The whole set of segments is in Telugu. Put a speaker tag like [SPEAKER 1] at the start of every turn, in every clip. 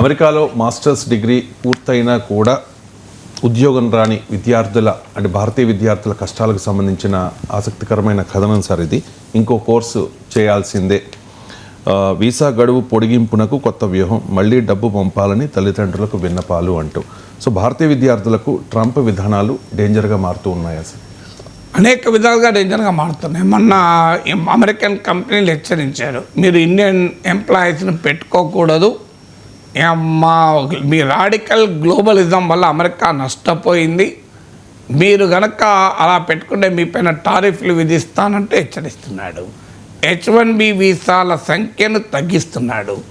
[SPEAKER 1] అమెరికాలో మాస్టర్స్ డిగ్రీ పూర్తయినా కూడా ఉద్యోగం రాని విద్యార్థుల అంటే భారతీయ విద్యార్థుల కష్టాలకు సంబంధించిన ఆసక్తికరమైన కథనం సార్ ఇది. ఇంకో కోర్సు చేయాల్సిందే. వీసా గడువు పొడిగింపునకు కొత్త వ్యూహం మళ్ళీ డబ్బు పంపాలని తల్లిదండ్రులకు విన్నపాలు అంటూ. సో భారతీయ విద్యార్థులకు ట్రంప్ విధానాలు డేంజర్గా మారుతూ ఉన్నాయా సార్?
[SPEAKER 2] అనేక విధాలుగా డేంజర్గా మారుతున్నాయి. మొన్న అమెరికన్ కంపెనీలు హెచ్చరించారు మీరు ఇండియన్ ఎంప్లాయీస్ని పెట్టుకోకూడదు మా మీ రాడికల్ గ్లోబలిజం వల్ల అమెరికా నష్టపోయింది. మీరు గనక అలా పెట్టుకుంటే మీ పైన టారిఫ్లు విధిస్తానంటే హెచ్చరిస్తున్నాడు. హెచ్ వన్ బి వీసాల సంఖ్యను తగ్గిస్తున్నాడు.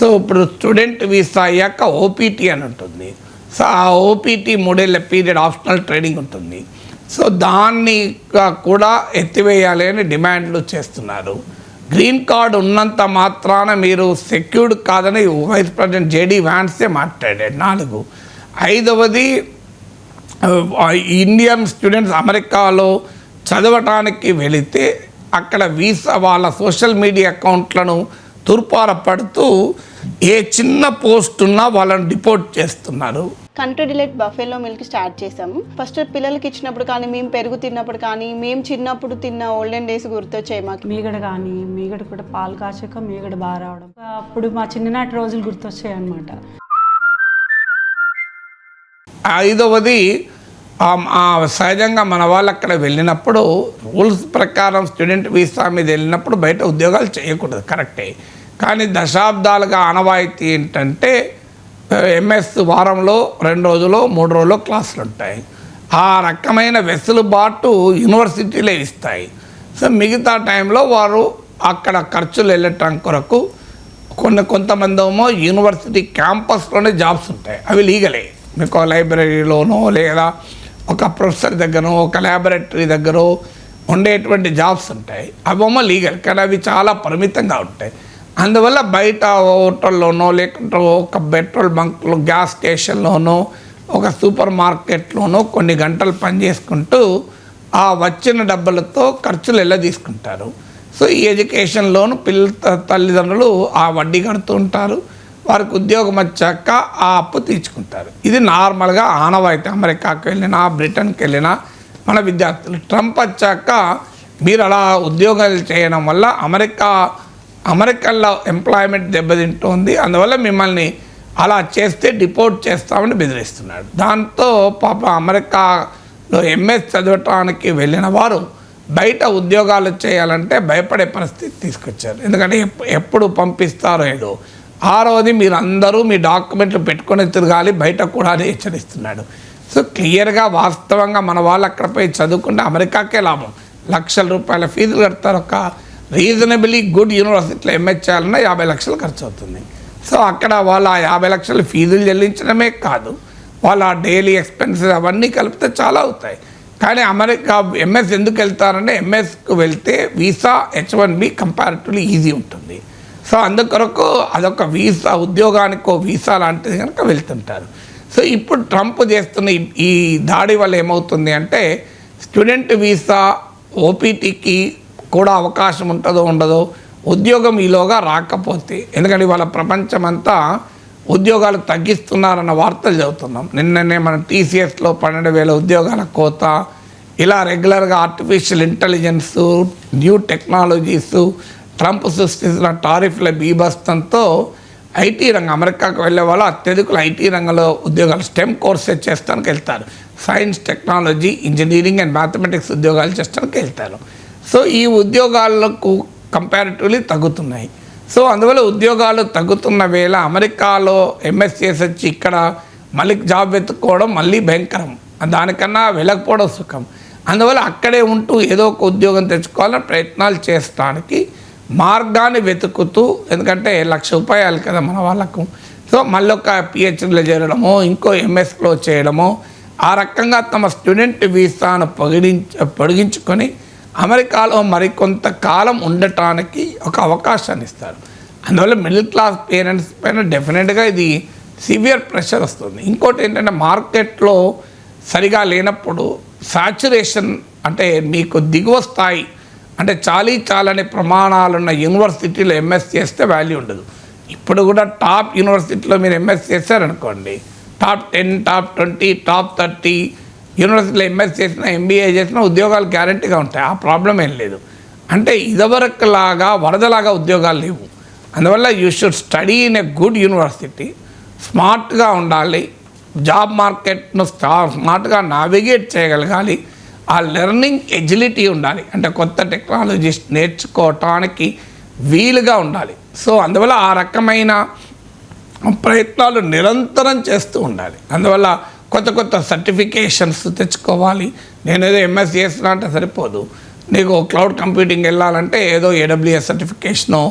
[SPEAKER 2] సో ఇప్పుడు స్టూడెంట్ వీసా అయ్యాక ఓపీటీ అని ఉంటుంది. సో ఆ ఓపీటీ మూడేళ్ళ పీరియడ్ ఆప్షనల్ ట్రైనింగ్ ఉంటుంది. సో దాన్ని కూడా ఎత్తివేయాలి అని డిమాండ్లు చేస్తున్నారు. గ్రీన్ కార్డు ఉన్నంత మాత్రాన మీరు సెక్యూర్డ్ కాదని వైస్ ప్రెసిడెంట్ జేడీ వ్యాన్సే మాట్లాడాడు. నాలుగు. ఐదవది ఇండియన్ స్టూడెంట్స్ అమెరికాలో చదవటానికి వెళితే అక్కడ వీసా వాళ్ళ సోషల్ మీడియా అకౌంట్లను తుర్పార పడుతూ ఏ చిన్న పోస్ట్ ఉన్నా వాళ్ళని డిపోర్ట్ చేస్తున్నారు.
[SPEAKER 3] Country delight buffalo milk start చేసాము ఫస్ట్ పిల్లలకి ఇచ్చినప్పుడు కానీ మేము పెరుగు తిన్నప్పుడు కానీ మేము చిన్నప్పుడు తిన్న ఓల్డెన్ డేస్ గుర్తొచ్చాయి మాకు.
[SPEAKER 4] మీగడ కానీ మీగడ కూడా పాలు కాచాక మీగడ బాగా రావడం. అప్పుడు మా చిన్ననాటి రోజులు గుర్తొచ్చాయి అనమాట
[SPEAKER 2] ఐదవది ఆ- ఆ సహజంగా మన వాళ్ళు అక్కడ వెళ్ళినప్పుడు రూల్స్ ప్రకారం స్టూడెంట్ వీసా మీద వెళ్ళినప్పుడు బయట ఉద్యోగాలు చేయకూడదు కరెక్టే కానీ దశాబ్దాలుగా ఆనవాయితీ ఏంటంటే ఎంఎస్ వారంలో రెండు రోజులు మూడు రోజులు క్లాసులు ఉంటాయి. ఆ రకమైన వెసులుబాటు యూనివర్సిటీలే ఇస్తాయి. సో మిగతా టైంలో వారు అక్కడ ఖర్చులు వెళ్ళటం కొరకు కొన్ని కొంతమంది ఏమో యూనివర్సిటీ క్యాంపస్లోనే జాబ్స్ ఉంటాయి. అవి లీగలే. మీకు లైబ్రరీలోనో లేదా ఒక ప్రొఫెసర్ దగ్గర ఒక ల్యాబొరేటరీ దగ్గర ఉండేటువంటి జాబ్స్ ఉంటాయి. అవేమో లీగల్ కానీ అవి చాలా పరిమితంగా ఉంటాయి. అందువల్ల బయట హోటల్లోనో లేకుంటే ఒక పెట్రోల్ బంక్లో గ్యాస్ స్టేషన్లోనో ఒక సూపర్ మార్కెట్లోనో కొన్ని గంటలు పనిచేసుకుంటూ ఆ వచ్చిన డబ్బులతో ఖర్చులు ఎలా తీసుకుంటారు? సో ఈ ఎడ్యుకేషన్ లోన్ పిల్ల త- తల్లిదండ్రులు ఆ వడ్డీ కడుతూ ఉంటారు. వారికి ఉద్యోగం వచ్చాక ఆ అప్పు తీర్చుకుంటారు. ఇది నార్మల్గా ఆనవాయితీ. అమెరికాకి వెళ్ళినా బ్రిటన్కి వెళ్ళినా మన విద్యార్థులు. ట్రంప్ వచ్చాక మీరు అలా ఉద్యోగాలు చేయడం వల్ల అమెరికా అమెరికన్లో ఎంప్లాయ్మెంట్ దెబ్బతింటోంది. అందువల్ల మిమ్మల్ని అలా చేస్తే డిపోర్ట్ చేస్తామని బెదిరిస్తున్నాడు. దాంతో పాప అమెరికాలో ఎంఎస్ చదవటానికి వెళ్ళిన వారు బయట ఉద్యోగాలు చేయాలంటే భయపడే పరిస్థితి తీసుకొచ్చారు. ఎందుకంటే ఎప్పుడు పంపిస్తారో ఏదో. ఆరోది మీరు అందరూ మీ డాక్యుమెంట్లు పెట్టుకొని తిరగాలి బయట కూడా అని హెచ్చరిస్తున్నాడు. సో క్లియర్గా వాస్తవంగా మన వాళ్ళు అక్కడ పోయి చదువుకుంటే అమెరికాకే లాభం. లక్షల రూపాయల ఫీజులు కడతారు ఒక రీజనబుల్లీ గుడ్ యూనివర్సిటీలో ఎంఎస్ చేయాలన్నా యాభై లక్షలు ఖర్చు అవుతుంది సో అక్కడ వాళ్ళ ఆ యాభై లక్షలు ఫీజులు చెల్లించడమే కాదు వాళ్ళ డైలీ ఎక్స్పెన్సెస్ అవన్నీ కలిపితే చాలా అవుతాయి. కానీ అమెరికా ఎంఎస్ ఎందుకు వెళ్తారంటే ఎంఎస్కు వెళ్తే visa H one B comparatively easy ఉంటుంది. సో అందుకొరకు అదొక వీసా ఉద్యోగానికో వీసా లాంటిది కనుక వెళ్తుంటారు. సో ఇప్పుడు ట్రంప్ చేస్తున్న ఈ దాడి వల్ల ఏమవుతుంది అంటే స్టూడెంట్ వీసా ఓపీటీకి కూడా అవకాశం ఉంటుందో ఉండదో ఉద్యోగం ఈలోగా రాకపోతే ఎందుకంటే ఇవాళ ప్రపంచమంతా ఉద్యోగాలు తగ్గిస్తున్నారన్న వార్తలు చదువుతున్నాం. నిన్ననే మన టీసీఎస్లో పన్నెండు వేల ఉద్యోగాల కోత ఇలా రెగ్యులర్గా artificial intelligence new technologies Trump సృష్టించిన టారిఫ్ల బీభస్తంతో ఐటీ రంగం అమెరికాకు వెళ్ళే వాళ్ళు అత్యధికులు ఐటీ రంగంలో ఉద్యోగాలు స్టెమ్ కోర్సెస్ చేస్తానికి వెళ్తారు. Science technology engineering and mathematics ఉద్యోగాలు చేస్తానికి వెళ్తారు. సో ఈ ఉద్యోగాలకు కంపారిటివ్లీ తగ్గుతున్నాయి. సో అందువల్ల ఉద్యోగాలు తగ్గుతున్న వేళ అమెరికాలో ఎంఎస్సీఎస్ వచ్చి ఇక్కడ మళ్ళీ జాబ్ వెతుక్కోవడం మళ్ళీ భయంకరం. దానికన్నా వెళ్ళకపోవడం సుఖం. అందువల్ల అక్కడే ఉంటూ ఏదో ఒక ఉద్యోగం తెచ్చుకోవాలని ప్రయత్నాలు చేసడానికి మార్గాన్ని వెతుకుతూ ఎందుకంటే లక్ష రూపాయలు కదా మన వాళ్ళకు. సో మళ్ళీ ఒక పిహెచ్డీలో చేరడమో ఇంకో ఎంఎస్లో చేయడమో ఆ రకంగా తమ స్టూడెంట్ వీసాను పొగిడించ పొడిగించుకొని అమెరికాలో మరికొంత కాలం ఉండటానికి ఒక అవకాశాన్ని ఇస్తారు అందువల్ల మిడిల్ క్లాస్ పేరెంట్స్ పైన డెఫినెట్గా ఇది సివియర్ ప్రెషర్ వస్తుంది. ఇంకోటి ఏంటంటే మార్కెట్లో సరిగా లేనప్పుడు సాచురేషన్ అంటే మీకు దిగువ స్థాయి అంటే చాలీ చాలని ప్రమాణాలున్న యూనివర్సిటీలో ఎంఎస్ చేస్తే వాల్యూ ఉండదు. ఇప్పుడు కూడా టాప్ యూనివర్సిటీలో మీరు ఎంఎస్ చేశారనుకోండి top ten top twenty top thirty యూనివర్సిటీలో ఎంఎస్ చేసిన ఎంబీఏ చేసిన ఉద్యోగాలు గ్యారంటీగా ఉంటాయి. ఆ ప్రాబ్లం ఏం లేదు. అంటే ఇదివరకు లాగా వరదలాగా ఉద్యోగాలు లేవు. అందువల్ల you should study in a good university స్మార్ట్గా ఉండాలి. జాబ్ మార్కెట్ను స్టా- స్మార్ట్గా నావిగేట్ చేయగలగాలి. ఆ లెర్నింగ్ ఎజిలిటీ ఉండాలి. అంటే కొత్త టెక్నాలజీస్ నేర్చుకోవటానికి వీలుగా ఉండాలి. సో అందువల్ల ఆ రకమైన ప్రయత్నాలు నిరంతరం చేస్తూ ఉండాలి. అందువల్ల కొత్త కొత్త సర్టిఫికేషన్స్ తెచ్చుకోవాలి. నేను ఏదో ఎంఎస్ చేస్తున్నా అంటే సరిపోదు. నీకు క్లౌడ్ కంప్యూటింగ్ వెళ్ళాలంటే ఏదో ఏడబ్ల్యూఎస్ సర్టిఫికేషను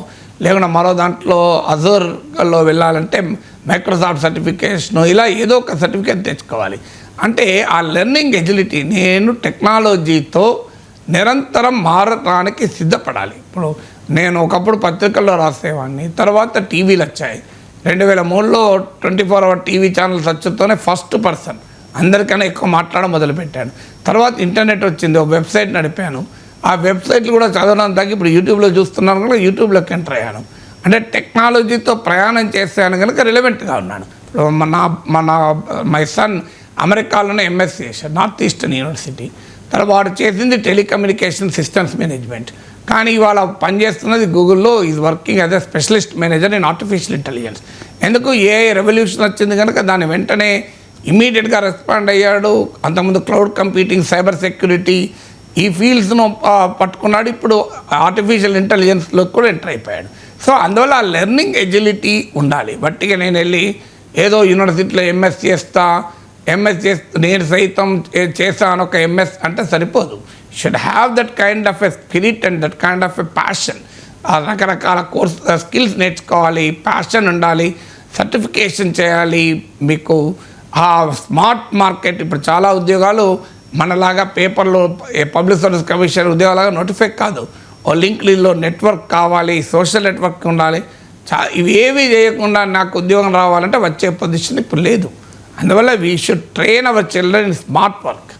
[SPEAKER 2] లేకుండా మరో దాంట్లో అజోర్లో వెళ్ళాలంటే మైక్రోసాఫ్ట్ సర్టిఫికేషను ఇలా ఏదో ఒక సర్టిఫికేట్ తెచ్చుకోవాలి. అంటే ఆ లెర్నింగ్ ఎజిలిటీ నేను టెక్నాలజీతో నిరంతరం మారటానికి సిద్ధపడాలి. ఇప్పుడు నేను ఒకప్పుడు పత్రికల్లో రాసేవాడిని తర్వాత టీవీలు వచ్చాయి. రెండు వేల మూడులో twenty four hour TV channels వచ్చుతోనే first person. అందరికన్నా ఎక్కువ మాట్లాడడం మొదలుపెట్టాను తర్వాత ఇంటర్నెట్ వచ్చింది ఒక వెబ్సైట్ నడిపాను. ఆ వెబ్సైట్లు కూడా చదవడం తగ్గి ఇప్పుడు యూట్యూబ్లో చూస్తున్నాను కూడా యూట్యూబ్లోకి ఎంటర్ అయ్యాను. అంటే టెక్నాలజీతో ప్రయాణం చేశాను కనుక రిలవెంట్గా ఉన్నాను. మన మన మై సన్ అమెరికాలోనే ఎంఎస్ చేశాడు నార్త్ ఈస్టర్న్ యూనివర్సిటీ. తర్వాత వాడు చేసింది టెలికమ్యూనికేషన్ సిస్టమ్స్ మేనేజ్మెంట్. కానీ ఇవాళ పనిచేస్తున్నది గూగుల్లో is working as a specialist manager in artificial intelligence ఎందుకు ఏ రెవల్యూషన్ వచ్చింది కనుక దాని వెంటనే ఇమీడియట్గా రెస్పాండ్ అయ్యాడు. అంతకుముందు క్లౌడ్ కంప్యూటింగ్ సైబర్ సెక్యూరిటీ ఈ ఫీల్డ్స్ను పట్టుకున్నాడు. ఇప్పుడు ఆర్టిఫిషియల్ ఇంటెలిజెన్స్లో కూడా ఎంటర్ అయిపోయాడు. సో అందువల్ల ఆ లెర్నింగ్ ఎజిలిటీ ఉండాలి. బట్టిగా నేను వెళ్ళి ఏదో యూనివర్సిటీలో ఎంఎస్ చేస్తా ఎంఎస్ చేస్తా నేను సైతం చేస్తాను ఒక ఎంఎస్ అంటే సరిపోదు. Should have that kind of a spirit and that kind of a passion ఆ రకరకాల కోర్స్ స్కిల్స్ నేర్చుకోవాలి ప్యాషన్ ఉండాలి సర్టిఫికేషన్ చేయాలి. మీకు ఆ స్మార్ట్ మార్కెట్ ఇప్పుడు చాలా ఉద్యోగాలు మనలాగా పేపర్లో పబ్లిక్ సర్వీస్ కమిషన్ ఉద్యోగాలుగా నోటిఫై కాదు. ఓ లింక్డ్ఇన్లో నెట్వర్క్ కావాలి సోషల్ నెట్వర్క్ ఉండాలి. చా ఇవి చేయకుండా నాకు ఉద్యోగం రావాలంటే వచ్చే పొజిషన్ ఇప్పుడు లేదు. అందువల్ల we should train our children in smart work